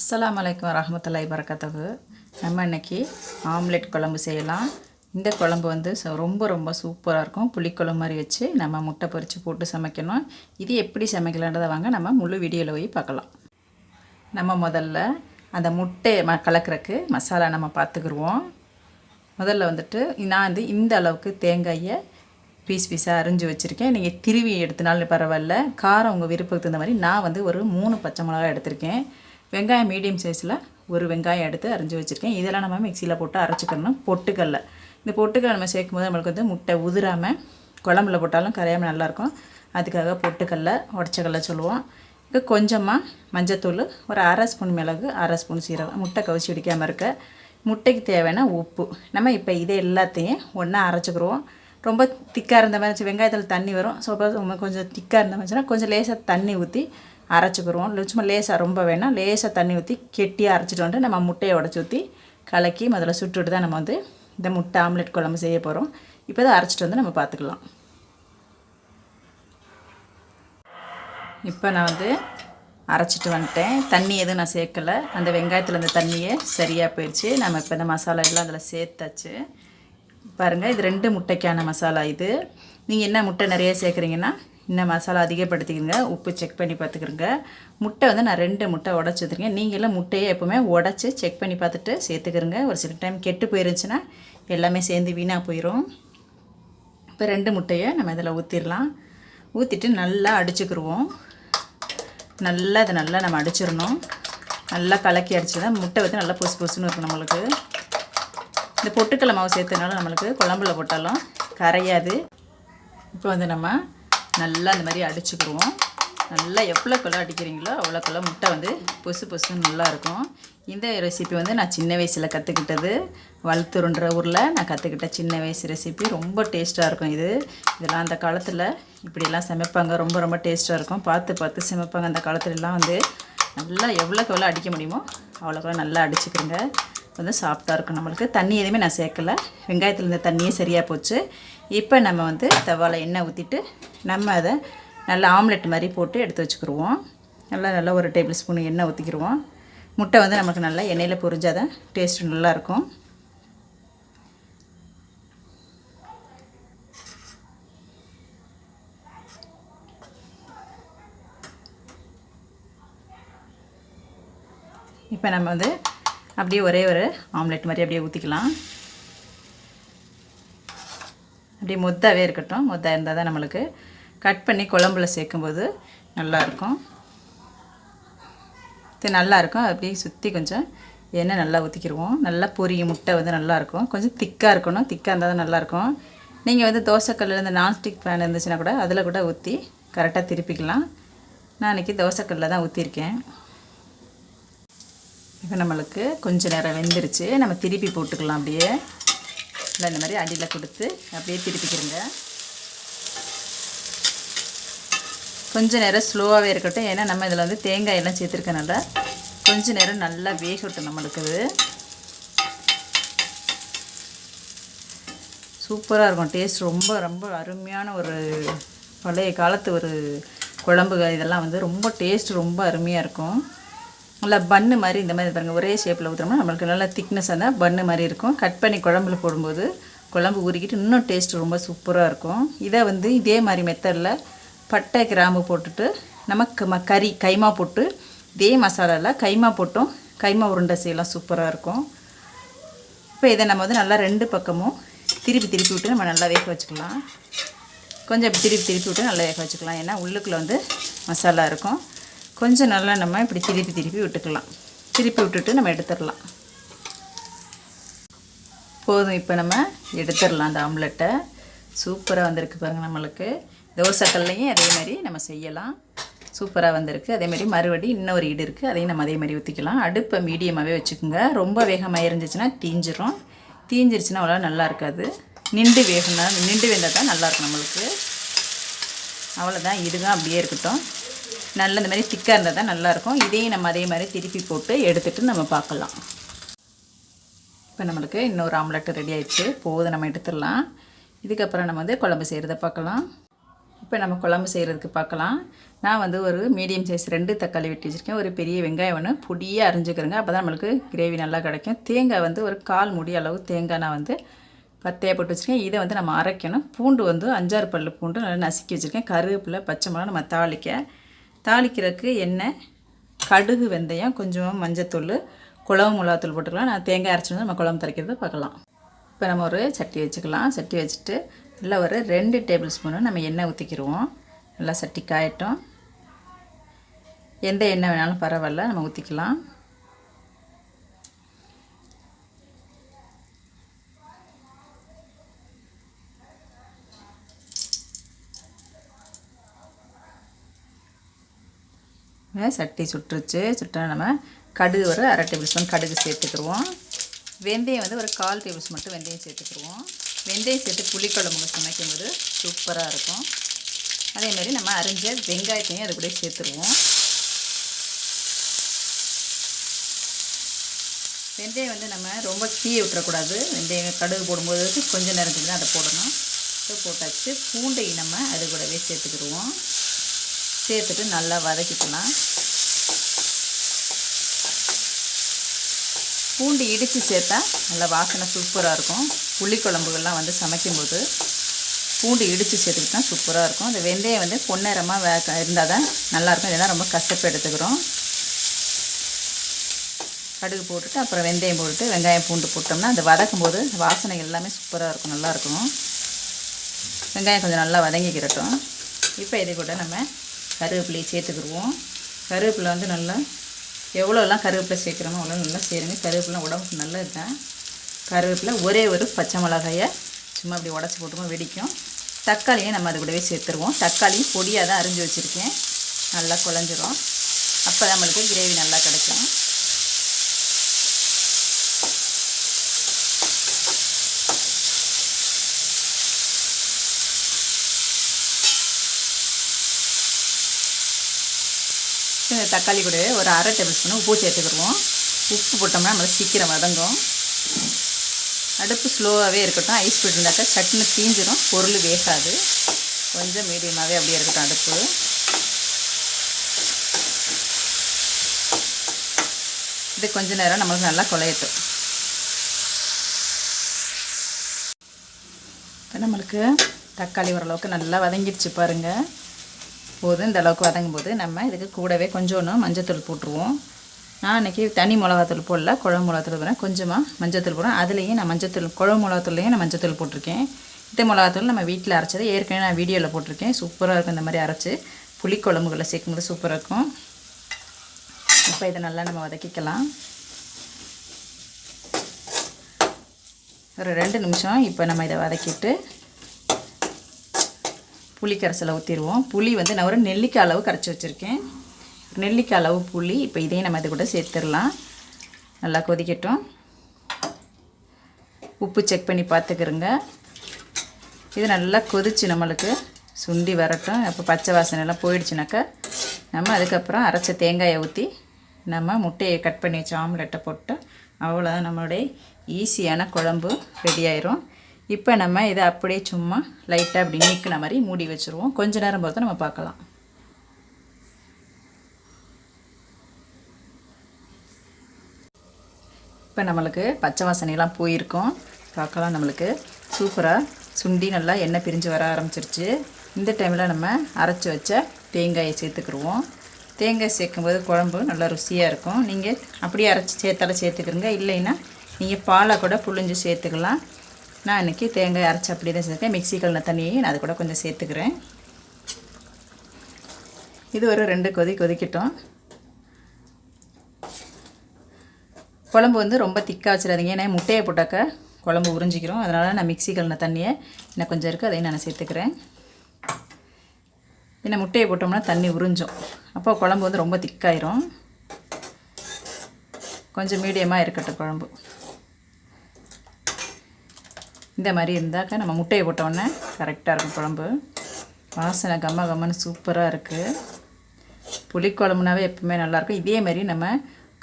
அஸ்லாம் வலைக்கம் வரமத்துல்லாய் வரகாத்துஹு நம்ம இன்றைக்கி ஆம்லெட் குழம்பு செய்யலாம். இந்த குழம்பு வந்து ச- ரொம்ப ரொம்ப சூப்பராக இருக்கும். புளிக்குழம்பு மாதிரி வச்சு நம்ம முட்டை பொரித்து போட்டு சமைக்கணும். இது எப்படி சமைக்கலான்றதை வாங்க நம்ம முழு வீடியோவில் போய் பார்க்கலாம். நம்ம முதல்ல அந்த முட்டை ம கலக்கிறதுக்கு மசாலா நம்ம பார்த்துக்குருவோம். முதல்ல வந்துட்டு நான் வந்து இந்த அளவுக்கு தேங்காயை பீஸ் பீஸாக அரிஞ்சு வச்சுருக்கேன். நீங்கள் திருவி எடுத்தனாலும் பரவாயில்ல. காரம் உங்கள் விருப்பத்துக்கு தகுந்த மாதிரி நான் வந்து ஒரு மூணு பச்சை மிளகா எடுத்திருக்கேன். வெங்காயம் மீடியம் சைஸில் ஒரு வெங்காயம் எடுத்து அரைஞ்சி வச்சுருக்கேன். இதெல்லாம் நம்ம மிக்சியில் போட்டு அரைச்சிக்கணும். பொட்டுக்கல்ல. இந்த பொட்டுக்கல்ல நம்ம சேர்க்கும் போது நம்மளுக்கு வந்து முட்டை உதிராமல் குழம்புல போட்டாலும் கரையாமல் நல்லாயிருக்கும் அதுக்காக பொட்டுக்கல்ல உடச்சக்கல்ல சொல்லுவோம். இப்போ கொஞ்சமாக மஞ்சத்தூள் ஒரு அரை ஸ்பூன் மிளகு அரை ஸ்பூன் சீரகம். முட்டை கவிச்சி அடிக்காமல் இருக்க. முட்டைக்கு தேவையான உப்பு. நம்ம இப்போ இதை எல்லாத்தையும் ஒன்றா அரைச்சிக்கிடுவோம் ரொம்ப திக்காக இருந்த மாதிரி வெங்காயத்தில் தண்ணி வரும். சப்போஸ் கொஞ்சம் திக்காக இருந்த மாதிரிச்சுன்னா கொஞ்சம் லேசாக தண்ணி ஊற்றி அரைச்சிக்கிருவோம் இல்லை சும்மா லேசாக ரொம்ப வேணாம். லேசாக தண்ணி ஊற்றி கெட்டியாக அரைச்சிட்டு வந்துட்டு நம்ம முட்டையை உடச்சி ஊற்றி கலக்கி முதல்ல சுட்டுட்டு தான் நம்ம வந்து இந்த முட்டை ஆம்லெட் குழம்பு செய்ய போகிறோம் இப்போ தான் அரைச்சிட்டு வந்து நம்ம பார்த்துக்கலாம் இப்போ நான் வந்து அரைச்சிட்டு வந்துட்டேன். தண்ணி எதுவும் நான் சேர்க்கலை. அந்த வெங்காயத்தில் அந்த தண்ணியே சரியாக போயிடுச்சு நம்ம இப்போ இந்த மசாலா எல்லாம் அதில் சேர்த்தாச்சு. பாருங்கள் இது ரெண்டு முட்டைக்கான மசாலா இது. நீங்கள் என்ன முட்டை நிறைய சேர்க்குறீங்கன்னா இன்னும் மசாலா அதிகப்படுத்திக்கிறங்க உப்பு செக் பண்ணி பார்த்துக்கிறங்க முட்டை வந்து நான் ரெண்டு முட்டை உடச்சி வச்சுருக்கேன். நீங்களும் முட்டையை எப்போவுமே உடச்சி செக் பண்ணி பார்த்துட்டு சேர்த்துக்கிறங்க ஒரு சில டைம் கெட்டு போயிருந்துச்சுன்னா எல்லாமே சேர்ந்து வீணாக போயிடும் இப்போ ரெண்டு முட்டையை நம்ம இதில் ஊற்றிடலாம் ஊற்றிட்டு நல்லா அடிச்சுக்கிருவோம். நல்லா இதை நல்லா நம்ம அடிச்சிடணும். நல்லா கலக்கி அடிச்சு தான் முட்டை வந்து நல்லா பொசு பொசுன்னு இருக்கும் நம்மளுக்கு. இந்த பொட்டுக்கடலை மாவு சேர்த்தனால நம்மளுக்கு குழம்புல போட்டாலும் கரையாது. இப்போ வந்து நம்ம நல்லா இந்த மாதிரி அடிச்சுக்கிடுவோம் நல்லா எவ்வளோக்குள்ள அடிக்கிறீங்களோ அவ்வளோக்குள்ள முட்டை வந்து பொசு பொசுன்னு நல்லாயிருக்கும் இந்த ரெசிபி வந்து நான் சின்ன வயசில் கற்றுக்கிட்டது வளர்த்துருன்ற ஊரில் நான் கற்றுக்கிட்ட சின்ன வயசு ரெசிபி ரொம்ப டேஸ்ட்டாக இருக்கும் இது. இதெல்லாம் அந்த காலத்தில் இப்படியெல்லாம் சமைப்பாங்க. ரொம்ப ரொம்ப டேஸ்ட்டாக இருக்கும். பார்த்து பார்த்து சமைப்பாங்க அந்த காலத்துலலாம் வந்து. நல்லா எவ்வளோக்கு எவ்வளோ அடிக்க முடியுமோ அவ்வளோக்கு நல்லா அடிச்சுக்கிறேங்க வந்து சாஃப்டாக இருக்கும். நம்மளுக்கு தண்ணி எதுவுமே நான் சேர்க்கலை. வெங்காயத்தில் இருந்த தண்ணியே சரியாக போச்சு. இப்போ நம்ம வந்து தவால எண்ணெய் ஊற்றிட்டு நம்ம அதை நல்லா ஆம்லெட் மாதிரி போட்டு எடுத்து வச்சுக்கிடுவோம் நல்லா நல்லா ஒரு டேபிள் ஸ்பூன் எண்ணெய் ஊற்றிக்கிடுவோம் முட்டை வந்து நமக்கு நல்லா எண்ணெயில் பொரிஞ்சாதான் டேஸ்ட் நல்லாயிருக்கும் இப்போ நம்ம வந்து அப்படியே ஒரே ஒரு ஆம்லெட் மாதிரி அப்படியே ஊற்றிக்கலாம் அப்படியே மொத்தாகவே இருக்கட்டும். மொத்தாக இருந்தால் தான் நம்மளுக்கு கட் பண்ணி குழம்புல சேர்க்கும்போது நல்லாயிருக்கும். இது நல்லாயிருக்கும். அப்படியே சுற்றி கொஞ்சம் எண்ணெய் நல்லா ஊற்றிக்கிடுவோம் நல்லா பொரியும் முட்டை வந்து நல்லாயிருக்கும். கொஞ்சம் திக்காக இருக்கணும். திக்காக இருந்தால் தான் நல்லாயிருக்கும். நீங்கள் வந்து தோசைக்கல்லில் இந்த நான்ஸ்டிக் பேன் இருந்துச்சுன்னா கூட அதில் கூட ஊற்றி கரெக்டாக திருப்பிக்கலாம். நான் இன்றைக்கி தோசைக்கல்லில் தான் ஊற்றிருக்கேன் இப்போ நம்மளுக்கு கொஞ்ச நேரம் வெந்துருச்சு. நம்ம திருப்பி போட்டுக்கலாம் அப்படியே. இல்லை இந்த மாதிரி அடியில் கொடுத்து அப்படியே திருப்பிக்கிறங்க. கொஞ்ச நேரம் ஸ்லோவாகவே இருக்கட்டும். ஏன்னா நம்ம இதில் வந்து தேங்காய் எல்லாம் சேர்த்துருக்கனால கொஞ்ச நேரம் நல்லா வேகட்டும் நம்மளுக்கு அது. சூப்பராக இருக்கும். டேஸ்ட் ரொம்ப ரொம்ப அருமையான ஒரு பழைய காலத்து ஒரு குழம்புகள். இதெல்லாம் வந்து ரொம்ப டேஸ்ட் ரொம்ப அருமையாக இருக்கும். நல்லா பன்னு மாதிரி இந்த மாதிரி பாருங்கள் ஒரே ஷேப்பில் ஊற்றுறோம்னா நம்மளுக்கு நல்லா திக்னஸான பன்னு மாதிரி இருக்கும். கட் பண்ணி குழம்புல போடும்போது குழம்பு ஊறிக்கிட்டு இன்னும் டேஸ்ட் ரொம்ப சூப்பராக இருக்கும். இதை வந்து இதே மாதிரி மெத்தடில் பட்டை கிராம்பு போட்டுட்டு நமக்கு ம கறி கைமா போட்டு இதே மசாலாவில் கைமா போட்டும். கைமா உருண்டை செய்யலாம் சூப்பராக இருக்கும். இப்போ இதை நம்ம வந்து நல்லா ரெண்டு பக்கமும் திருப்பி திருப்பி விட்டு நம்ம நல்லா வேக வச்சுக்கலாம். கொஞ்சம் திருப்பி திருப்பி விட்டு நல்லா வேக வச்சுக்கலாம். ஏன்னா உள்ளுக்குள்ளே வந்து மசாலா இருக்கும். கொஞ்சம் நல்லா நம்ம இப்படி திருப்பி திருப்பி விட்டுக்கலாம். திருப்பி விட்டுட்டு நம்ம எடுத்துடலாம். போதும் இப்போ நம்ம எடுத்துடலாம் அந்த ஆம்லெட்டை. சூப்பராக வந்திருக்கு பாருங்கள் நம்மளுக்கு. தோசைக்கல்லையும் அதே மாதிரி நம்ம செய்யலாம். சூப்பராக வந்திருக்கு. அதே மாதிரி மறுபடி இன்னொரு ஈடு இருக்குது அதையும் நம்ம அதே மாதிரி ஊற்றிக்கலாம் அடுப்பை மீடியமாகவே வச்சுக்கோங்க. ரொம்ப வேகமாக இருந்துச்சுன்னா தீஞ்சிரும். தீஞ்சிருச்சுன்னா அவ்வளோ நல்லா இருக்காது. நின்று வேகம்னா நின்று வெந்தால் தான் நல்லாயிருக்கும் நம்மளுக்கு. அவ்வளோதான் இதுதான் அப்படியே இருக்கட்டும். நல்ல இந்த மாதிரி திக்காக இருந்தால் தான் நல்லாயிருக்கும். இதையும் நம்ம அதே மாதிரி திருப்பி போட்டு எடுத்துகிட்டு நம்ம பார்க்கலாம். இப்போ நம்மளுக்கு இன்னொரு ஆம்லெட்டு ரெடி ஆயிடுச்சு. போதும் நம்ம எடுத்துடலாம். இதுக்கப்புறம் நம்ம வந்து குழம்பு செய்கிறத பார்க்கலாம். இப்போ நம்ம குழம்பு செய்கிறதுக்கு பார்க்கலாம். நான் வந்து ஒரு மீடியம் சைஸ் ரெண்டு தக்காளி வெட்டி வச்சுருக்கேன். ஒரு பெரிய வெங்காயம் ஒன்று பொடியாக அரிஞ்சுக்கிறேங்க. அப்போ தான் நம்மளுக்கு கிரேவி நல்லா கிடைக்கும். தேங்காய் வந்து ஒரு கால் முடி அளவு தேங்காய் நான் வந்து பத்தையாக போட்டு வச்சுருக்கேன். இதை வந்து நம்ம அரைக்கணும். பூண்டு வந்து அஞ்சாறு பல்லு பூண்டு நல்லா நசுக்கி வச்சுருக்கேன். கருவேப்பிலை பச்சை மிளகா நம்ம தாளிக்க. தாளிக்கிறதுக்கு எண்ணெய் கடுகு வெந்தயம் கொஞ்சம் மஞ்சத்தூள் குழம்பு மிளகாத்தூள் போட்டுக்கலாம். நான் தேங்காய் அரைச்சி வந்து நம்ம குழம்பு தரைக்கிறத பார்க்கலாம். இப்போ நம்ம ஒரு சட்டி வச்சுக்கலாம். சட்டி வச்சுட்டு நல்லா ஒரு ரெண்டு டேபிள் ஸ்பூனு நம்ம எண்ணெய் ஊற்றிக்கிடுவோம் நல்லா சட்டி காயட்டும். எந்த எண்ணெய் வேணாலும் பரவாயில்ல நம்ம ஊற்றிக்கலாம் சட்டி சுட்டுருச்சு. சுட்டா நம்ம கடுகு ஒரு அரை டேபிள் ஸ்பூன் கடுகு சேர்த்துக்கிடுவோம் வெந்தயம் வந்து ஒரு கால் டேபிள் ஸ்பூன் மட்டும் வெந்தயம் சேர்த்துக்கிடுவோம் வெந்தயம் சேர்த்து புளிக்குழம்பு சமைக்கும் போது சூப்பராக இருக்கும். அதேமாதிரி நம்ம அரிஞ்ச வெங்காயத்தையும் அது கூட சேர்த்துருவோம். வெந்தயம் வந்து நம்ம ரொம்ப தீய விட்டுறக்கூடாது. வெந்தயம் கடுகு போடும்போது கொஞ்சம் நேரத்துக்கு தான் அதை போடணும். போட்டாச்சு. பூண்டையும் நம்ம அது கூடவே சேர்த்துக்கிடுவோம் சேர்த்துட்டு நல்லா வதக்கிக்கலாம். பூண்டு இடித்து சேர்த்தா நல்லா வாசனை சூப்பராக இருக்கும். புளிக்குழம்புகள்லாம் வந்து சமைக்கும்போது பூண்டு இடித்து சேர்த்துக்கிட்டா சூப்பராக இருக்கும். அந்த வெந்தயம் வந்து பொன்னேரமாக வே இருந்தால் தான் நல்லாயிருக்கும் இதெல்லாம் ரொம்ப கஷ்டப்பு எடுத்துக்கிறோம். கடுகு போட்டுட்டு அப்புறம் வெந்தயம் போட்டுட்டு வெங்காயம் பூண்டு போட்டோம்னா அந்த வதக்கும் போது வாசனை எல்லாமே சூப்பராக இருக்கும். நல்லாயிருக்கும் வெங்காயம் கொஞ்சம் நல்லா வதங்கிக்கிறட்டும் இப்போ இது கூட நம்ம கருவேப்பிலையை சேர்த்துக்கிடுவோம். கருவேப்பிலை வந்து நல்லா எவ்வளோலாம் கருவேப்பிலை சேர்க்குறோமோ அவ்வளோ நல்லா சேருங்க. கருவேப்பிலாம் உடம்புக்கு நல்லது தான் கருவேப்பிலை ஒரே ஒரு பச்சை மிளகாயை சும்மா அப்படி உடச்சி போட்டுமோ வெடிக்கும். தக்காளியை நம்ம அது கூடவே சேர்த்துருவோம். தக்காளியும் பொடியாக தான் அரிஞ்சு வச்சுருக்கேன். நல்லா குழஞ்சிரும். அப்போ நம்மளுக்கு கிரேவி நல்லா கிடைக்கும். தக்காளி கூட ஒரு அரை டேபிள் ஸ்பூன் உப்பு சேர்த்துக்கிடுவோம். உப்பு போட்டோம்னா நம்மளுக்கு சீக்கிரம் வதங்கும். அடுப்பு ஸ்லோவாகவே இருக்கட்டும். ஐஸ் போட்டிருந்தாக்கா சட்னி தீஞ்சிடும் பொருள் வேகாது. கொஞ்சம் மீடியமாகவே அப்படியே இருக்கட்டும் அடுப்பு. இது கொஞ்ச நேரம் நம்மளுக்கு நல்லா குழையட்டும். இப்போ நம்மளுக்கு தக்காளி ஓரளவுக்கு நல்லா வதங்கிடுச்சு பாருங்கள் போதும் இந்த அளவுக்கு வதங்கும் போது நம்ம இதுக்கு கூடவே கொஞ்சோன்னு மஞ்சத்தூள் போட்டுருவோம். நான் இன்றைக்கி தனி மிளகாத்தூள் போடல குழம்பு மிளகாத்தூள் போடுறேன். கொஞ்சமாக மஞ்சத்தூள் போடுறேன். அதுலேயும் நான் மஞ்சத்தூள் குழம்பு மிளகாத்தூள்லையும் நான் மஞ்சத்தூள் போட்டிருக்கேன். இந்த மிளகாத்தூள் நம்ம வீட்டில் அரைச்சது ஏற்கனவே நான் வீடியோவில் போட்டிருக்கேன். சூப்பராக இருக்கும் இந்த மாதிரி அரைச்சி. புளிக்குழம்புகளை சேர்க்கும்போது சூப்பராக இருக்கும். இப்போ இதை நல்லா நம்ம வதக்கிக்கலாம். ஒரு ரெண்டு நிமிஷம் இப்போ நம்ம இதை வதக்கிட்டு புளி கரைசலை ஊற்றிடுவோம் புளி வந்து நான் ஒரு நெல்லிக்காய் அளவு கரைச்சி வச்சுருக்கேன். நெல்லிக்காய் அளவு புளி இப்போ இதையும் நம்ம இது கூட சேர்த்துடலாம். நல்லா கொதிக்கட்டும். உப்பு செக் பண்ணி பார்த்துக்கிறோங்க. இது நல்லா கொதிச்சு நம்மளுக்கு சுண்டி வரட்டும். அப்போ பச்சை வாசனை எல்லாம் போயிடுச்சுனாக்கா நம்ம அதுக்கப்புறம் அரைச்ச தேங்காயை ஊற்றி நம்ம முட்டையை கட் பண்ணி வச்ச ஆம்லெட்டை போட்டு அவ்வளோதான் நம்மளுடைய ஈஸியான குழம்பு ரெடி ஆயிரும். இப்போ நம்ம இதை அப்படியே சும்மா லைட்டாக அப்படி நீக்கின மாதிரி மூடி வச்சுருவோம். கொஞ்ச நேரம் பொறுத்து நம்ம பார்க்கலாம். இப்போ நம்மளுக்கு பச்சை வாசனையெல்லாம் போயிருக்கோம். பார்க்கலாம் நம்மளுக்கு. சூப்பராக சுண்டி நல்லா எண்ணெய் பிரிஞ்சு வர ஆரம்பிச்சிருச்சு. இந்த டைமில் நம்ம அரைச்சி வச்ச தேங்காயை சேர்த்துக்கிடுவோம். தேங்காய் சேர்க்கும்போது குழம்பு நல்லா ருசியாக இருக்கும். நீங்கள் அப்படியே அரைச்சி சேர்த்தாலும் சேர்த்துக்கிறங்க. இல்லைன்னா நீங்கள் பாலை கூட புழிஞ்சு சேர்த்துக்கலாம். நான் இன்றைக்கி தேங்காய் அரைச்சி அப்படி தான் செஞ்சுருக்கேன் மிக்சி கலந்த தண்ணியை நான் அது கூட கொஞ்சம் சேர்த்துக்கிறேன். இது ஒரு ரெண்டு கொதி கொதிக்கட்டும். குழம்பு வந்து ரொம்ப திக்காக வச்சிடாதீங்க. ஏன்னா முட்டையை போட்டாக்க குழம்பு உறிஞ்சிக்கிறோம். அதனால் நான் மிக்சி கலந்த தண்ணியை இன்னும் கொஞ்சம் இருக்குது அதையும் நான் சேர்த்துக்கிறேன். ஏன்னா முட்டையை போட்டோம்னா தண்ணி உறிஞ்சும். அப்போ குழம்பு வந்து ரொம்ப திக்காயிரும். கொஞ்சம் மீடியமாக இருக்கட்டும் குழம்பு. இந்த மாதிரி இருந்தாக்கா நம்ம முட்டையை போட்டோடனே கரெக்டாக இருக்கும் குழம்பு. வாசனை கம்ம கம்மன்னு சூப்பராக இருக்குது புளிக்குழம்புனாவே எப்பவுமே நல்லாயிருக்கும் இதே மாதிரி நம்ம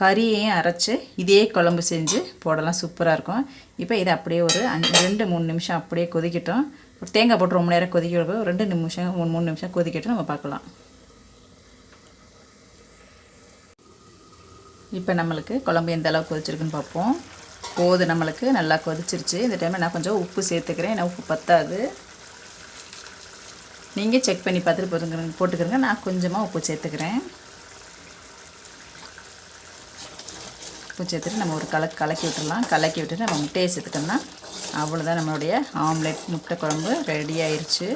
கறியையும் அரைச்சி இதே குழம்பு செஞ்சு போடலாம் சூப்பராக இருக்கும். இப்போ இதை அப்படியே ஒரு அஞ்சு ரெண்டு மூணு நிமிஷம் அப்படியே கொதிக்கட்டும். ஒரு தேங்காய் போட்டு ரொம்ப நேரம் கொதிக்க ஒரு ரெண்டு நிமிஷம் மூணு மூணு நிமிஷம் கொதிக்கட்டும் நம்ம பார்க்கலாம். இப்போ நம்மளுக்கு குழம்பு எந்த அளவுக்கு கொதிச்சிருக்குன்னு பார்ப்போம். போது நம்மளுக்கு நல்லா கொதிச்சிருச்சு. இந்த டைமில் நான் கொஞ்சம் உப்பு சேர்த்துக்கிறேன். ஏன்னா உப்பு பத்தாது. நீங்கள் செக் பண்ணி பார்த்துட்டு போட்டுக்கிறேங்க போட்டுக்கிறங்க. நான் கொஞ்சமாக உப்பு சேர்த்துக்கிறேன். உப்பு சேர்த்துட்டு நம்ம ஒரு கலக்கு கலக்கி விட்டுடலாம் கலக்கி விட்டுட்டு நம்ம முட்டையை சேர்த்துட்டோம்னா அவ்வளோதான் நம்மளுடைய ஆம்லெட் முட்டை குழம்பு ரெடி ஆயிடுச்சு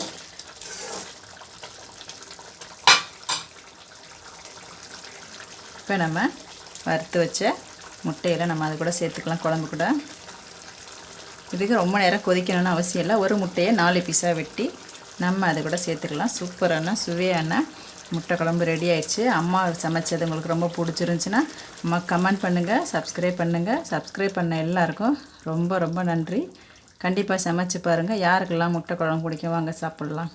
இப்போ நம்ம வறுத்து வச்ச முட்டையில் நம்ம அது கூட சேர்த்துக்கலாம் குழம்பு கூட. இதுக்கு ரொம்ப நேரம் கொதிக்கணும்னு அவசியம் இல்லை. ஒரு முட்டையை நாலு பீஸாக வெட்டி நம்ம அது கூட சேர்த்துக்கலாம். சூப்பரான சுவையான முட்டை குழம்பு ரெடி ஆயிடுச்சு. அம்மா சமைச்சது உங்களுக்கு ரொம்ப பிடிச்சிருந்துச்சின்னா அம்மா கமெண்ட் பண்ணுங்கள் சப்ஸ்கிரைப் பண்ணுங்கள் சப்ஸ்கிரைப் பண்ண எல்லாருக்கும் ரொம்ப ரொம்ப நன்றி. கண்டிப்பாக சமைச்சு பாருங்கள் யாருக்கெல்லாம் முட்டை குழம்பு பிடிக்கும் வாங்க சாப்பிட்லாம்.